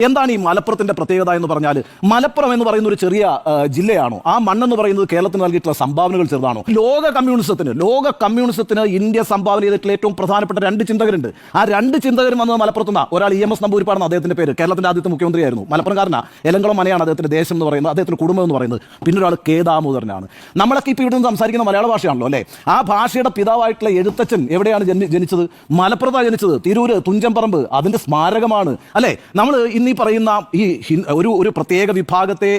എന്താണ് ഈ മലപ്പുറത്തിന്റെ പ്രത്യേകത എന്ന് പറഞ്ഞാൽ മലപ്പുറം എന്ന് പറയുന്ന ഒരു ചെറിയ ജില്ലയാണോ? ആ മണ്ണെന്ന് പറയുന്നത് കേരളത്തിന് നൽകിയിട്ടുള്ള സംഭാവനകൾ ചെറുതാണോ? ലോക കമ്മ്യൂണിസത്തിന് ലോക കമ്മ്യൂണിസത്തിന് ഇന്ത്യ സംഭാവന ചെയ്തിട്ടുള്ള ഏറ്റവും പ്രധാനപ്പെട്ട രണ്ട് ചിന്തകരുണ്ട്. ആ രണ്ട് ചിന്തകരും വന്നത് മലപ്പുറത്തുനിന്ന് ഒരാൾ ഇ എം എസ് നമ്പൂരിപ്പാടാണ് അദ്ദേഹത്തിന്റെ പേര്. കേരളത്തിന്റെ ആദ്യത്തെ മുഖ്യമന്ത്രിയായിരുന്നു. മലപ്പുറംകാരനാ. എലങ്കളം മനയാണ് അദ്ദേഹത്തിന്റെ ദേശം എന്ന് പറയുന്നത് അദ്ദേഹത്തിന്റെ കുടുംബം എന്ന് പറയുന്നത്. പിന്നെ ഒരാൾ കെ ദാമോദരനാണ്. നമ്മളൊക്കെ ഇപ്പോൾ ഇവിടുന്ന് സംസാരിക്കുന്ന മലയാള ഭാഷയാണല്ലോ അല്ലേ? ആ ഭാഷയുടെ പിതാവായിട്ടുള്ള എഴുത്തച്ഛൻ എവിടെയാണ് ജനി- ജനിച്ചത്? മലപ്പുറത്താണ് ജനിച്ചത്. തിരൂര് തുഞ്ചംപറമ്പ്. അതിന്റെ സ്മാരകമാണ്. അല്ലേ? നമ്മൾ ഇന്നീ പറയുന്ന ഈ ഒരു ഒരു പ്രത്യേക വിഭാഗത്തെ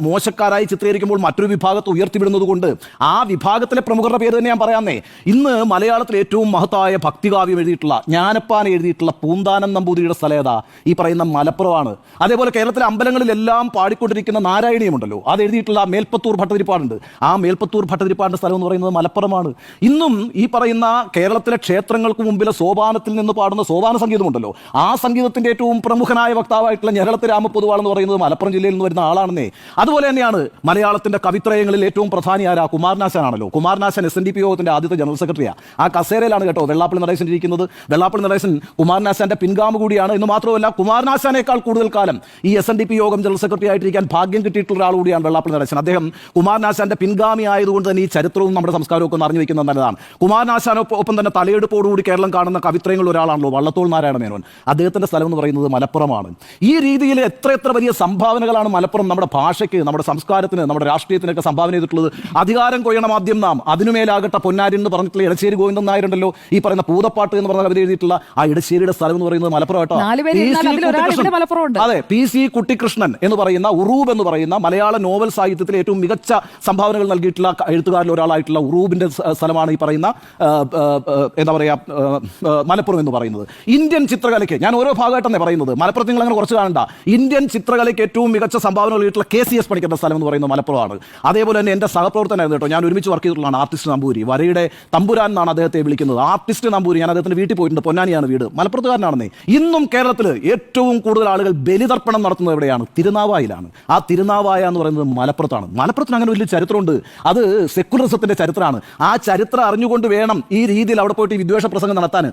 മോശക്കാരായി ചിത്രീകരിക്കുമ്പോൾ മറ്റൊരു വിഭാഗത്തെ ഉയർത്തിവിടുന്നത് കൊണ്ട് ആ വിഭാഗത്തിലെ പ്രമുഖരുടെ പേര് തന്നെ ഞാൻ പറയാന്നേ. ഇന്ന് മലയാളത്തിൽ ഏറ്റവും മഹത്തായ ഭക്തികാവ്യം എഴുതിയിട്ടുള്ള ജ്ഞാനപ്പാൻ എഴുതിയിട്ടുള്ള പൂന്താനം നമ്പൂതിരിയുടെ സ്ഥലേത ഈ പറയുന്ന മലപ്പുറമാണ്. അതേപോലെ കേരളത്തിലെ അമ്പലങ്ങളിലെല്ലാം പാടിക്കൊണ്ടിരിക്കുന്ന നാരായണീയമുണ്ടല്ലോ അത് എഴുതിയിട്ടുള്ള മേൽപ്പത്തൂർ ഭട്ടതിരിപ്പാടുണ്ട്. ആ മേൽപ്പത്തൂർ ഭട്ടതിരിപ്പാടിന്റെ സ്ഥലം എന്ന് പറയുന്നത് മലപ്പുറമാണ്. ഇന്നും ഈ പറയുന്ന കേരളത്തിലെ ക്ഷേത്രങ്ങൾക്ക് മുമ്പിലെ സോപാനത്തിൽ നിന്ന് പാടുന്ന സോപാന സംഗീതമുണ്ടല്ലോ. ആ സംഗീതത്തിന്റെ ഏറ്റവും പ്രമുഖനായ വക്താവായിട്ടുള്ള ഞരളത്ത് രാമപൊതുവാൾ എന്ന് പറയുന്നത് മലപ്പുറം ജില്ലയിൽ നിന്ന് വരുന്ന ആളാണെന്നേ. അതുപോലെ തന്നെയാണ് മലയാളത്തിന്റെ കവിത്രയങ്ങളിൽ ഏറ്റവും പ്രധാനി ആരാ? കുമാരനാശാനാണല്ലോ. Kumaranasan S N D P യോഗത്തിന്റെ ആദ്യത്തെ ജനറൽ സെക്രട്ടറിയാണ് ആ കസേരയിലാണ് കേട്ടോ വെള്ളാപ്പള്ളി നടേശൻ ഇരിക്കുന്നത്. വെള്ളാപ്പള്ളി നടേശൻ കുമാരനാശാന്റെ പിൻഗാമ കൂടിയാണ്. എന്ന് മാത്രമല്ല കുമാരനാശാനേക്കാൾ കൂടുതൽ കാലം ഈ എസ് എൻ ഡി പി യോഗം ജനറൽ സെക്രട്ടറി ആയിട്ടിരിക്കാൻ ഭാഗ്യം കിട്ടിയിട്ടുള്ള ഒരാൾ കൂടിയാണ് വെള്ളാപ്പള്ളി നടേശൻ. അദ്ദേഹം കുമാരനാശാന്റെ പിൻഗാമി ആയതുകൊണ്ട് തന്നെ ഈ ചരിത്രവും നമ്മുടെ ഒന്ന് അറിഞ്ഞു വെക്കുന്നത് നല്ലതാണ്. കുമാരനാശാനൊപ്പം തന്നെ തലയെടുപ്പോടുകൂടി കേരളം കാണുന്ന കവിത്രയങ്ങളിൽ ഒരാളാണല്ലോ വള്ളത്തോൾ നാരായണ മേനോൻ അദ്ദേഹത്തിന്റെ സ്ഥലം എന്ന് പറയുന്നത് മലപ്പുറമാണ്. ഈ രീതിയിൽ എത്ര എത്ര വലിയ സംഭാവനകളാണ് മലപ്പുറം നമ്മുടെ ഭാഷയ്ക്ക് നമ്മുടെ സംസ്കാരത്തിന് നമ്മുടെ രാഷ്ട്രീയത്തിനൊക്കെ സംഭാവന ചെയ്തിട്ടുള്ളത്. അധികാരം കൊയ്യണം ആദ്യം നാം അതിനുമേലാകട്ടെ പൊന്നാരി എന്ന് പറഞ്ഞിട്ടുള്ള ഇടശ്ശേരി ഗോവിന്ദൻ നായരുണ്ടല്ലോ. ഈ പറയുന്ന പൂതപ്പാട്ട് എന്ന് പറഞ്ഞ കവിത എഴുതിയിട്ടുള്ള ആ ഇടശ്ശേരിയുടെ സ്ഥലം എന്ന് പറയുന്നത് മലപ്പുറം. അതെ പി സി കുട്ടിക്കൃഷ്ണൻ എന്ന് പറയുന്ന ഉറൂബ് എന്ന് പറയുന്ന മലയാള നോവൽ സാഹിത്യത്തിലെ ഏറ്റവും മികച്ച സംഭാവനകൾ നൽകിയിട്ടുള്ള എഴുത്തുകാരിൽ ഒരാളായിട്ടുള്ള ഉറൂബിന്റെ സ്ഥലമാണ് ഈ പറയുന്ന എന്താ പറയാ മലപ്പുറം എന്ന് പറയുന്നത്. ഇന്ത്യൻ ചിത്രകലയ്ക്ക് ഞാൻ ഓരോ ഭാഗമായിട്ടെന്നേ പറയുന്നത്. മലപ്പുറത്ത് നിങ്ങൾ അങ്ങനെ കുറച്ച് കാണണ്ട. ഇന്ത്യൻ ചിത്രകലയ്ക്ക് ഏറ്റവും മികച്ച സംഭാവന നൽകിയിട്ടുള്ള കെ സി എസ് പഠിക്കുന്ന സ്ഥലം എന്ന് പറയുന്നത് മലപ്പുറമാണ്. അതേപോലെ തന്നെ എന്റെ സഹപ്രവർത്തനായിരുന്നു കേട്ടോ. ഞാൻ ഒരുമിച്ച് വർക്ക് ചെയ്തിട്ടുള്ളതാണ് ആർട്ടിസ്റ്റ് നമ്പൂരി. വരയുടെ തമ്പുരാൻ എന്നാണ് അദ്ദേഹത്തെ വിളിക്കുന്നത്. ആർട്ടിസ്റ്റ് നമ്പൂരി. ഞാൻ അദ്ദേഹത്തിന്റെ വീട്ടിൽ പോയിട്ടുണ്ട്. പൊന്നാനിയാണ് വീട്. മലപ്പുറത്തുകാരനാണെന്നേ. ഇന്നും കേരളത്തിൽ ഏറ്റവും കൂടുതൽ ആളുകൾ ബലിതർപ്പണം നടത്തുന്നത് എവിടെയാണ്? തിരുനാവായിലാണ്. ആ തിരുനാവായ എന്ന് പറയുന്നത് മലപ്പുറത്താണ്. മലപ്പുറത്തിന് അങ്ങനെ വലിയ ചരിത്രമുണ്ട്. അത് സെക്കുലറിസത്തിന്റെ ചരിത്രമാണ്. ആ ചരിത്രം അറിഞ്ഞുകൊണ്ട് വേണം ഈ രീതിയിൽ അവിടെ പോയിട്ട് വിദ്വേഷ പ്രസംഗം നടത്താൻ.